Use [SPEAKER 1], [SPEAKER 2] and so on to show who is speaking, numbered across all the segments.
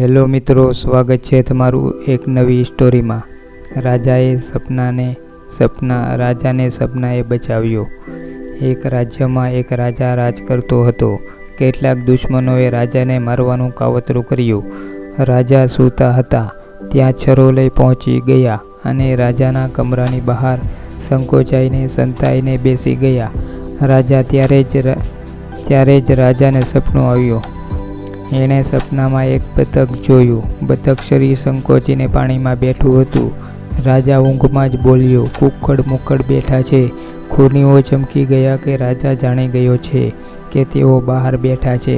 [SPEAKER 1] Hello મિત્રો, સ્વાગત છે તમારું એક નવી સ્ટોરીમાં. રાજાએ સપનાને, સપના, રાજાને સપનાએ બચાવ્યો. એક રાજ્યમાં એક રાજા રાજ કરતો હતો. કેટલાક દુશ્મનોએ રાજાને મારવાનું કાવતરું કર્યું. રાજા સૂતા હતા. ત્યાં છરો લઈ પહોંચી ગયા અને રાજાના કમરાની બહાર સંકોચાઈને, સંતાઈને બેસી ગયા. રાજા ત્યારે જ ત્યારે જ રાજાને સપનું આવ્યું. એણે સપનામાં એક બતક જોયું. બતક શરીર સંકોચીને પાણીમાં બેઠું હતું. રાજા ઊંઘમાં જ બોલ્યો કુક્કડ મુક્કડ બેઠા છે. ખૂનીઓ ચમકી ગયા કે રાજા જાણી ગયો છે કે તેઓ બહાર બેઠા છે.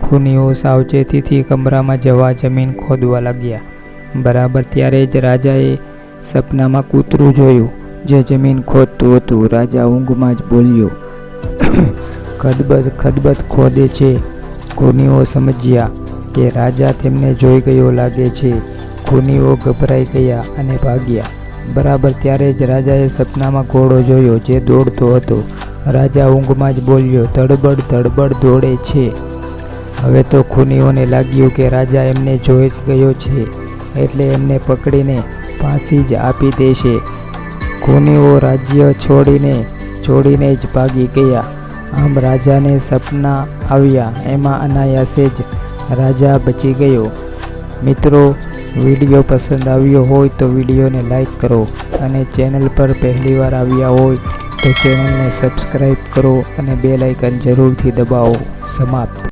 [SPEAKER 1] ખૂનીઓ સાવચેતીથી કમરામાં જવા જમીન ખોદવા લાગ્યા. બરાબર ત્યારે જ રાજાએ સપનામાં કૂતરું જોયું, જે જમીન ખોદતું હતું. રાજા ઊંઘમાં જ બોલ્યો, ખદબદ ખદબદ ખોદે છે. ખૂનીઓ સમજ્યા કે રાજા તેમને જોઈ ગયો લાગે છે. ખૂનીઓ ગભરાઈ ગયા અને ભાગ્યા. બરાબર ત્યારે જ રાજાએ સપનામાં ઘોડો જોયો જે દોડતો હતો. રાજા ઊંઘમાં જ બોલ્યો, ધડબડ ધડબડ દોડે છે. હવે તો ખૂનીઓને લાગ્યું કે રાજા એમને જોઈ જ ગયો છે, એટલે એમને પકડીને ફાંસી જ આપી દેશે. ખૂનીઓ રાજ્ય છોડીને છોડીને જ ભાગી ગયા. આમ રાજાને સપના આવ્યા, એમાં અનાયાસે જ રાજા બચી ગયો. મિત્રો, વીડિયો પસંદ આવ્યો હોય તો વિડીયોને લાઈક કરો અને ચેનલ પર પહેલીવાર આવ્યા હોય તો ચેનલને સબસ્ક્રાઈબ કરો અને બેલ આઇકન જરૂરથી દબાવો. સમાપ્ત.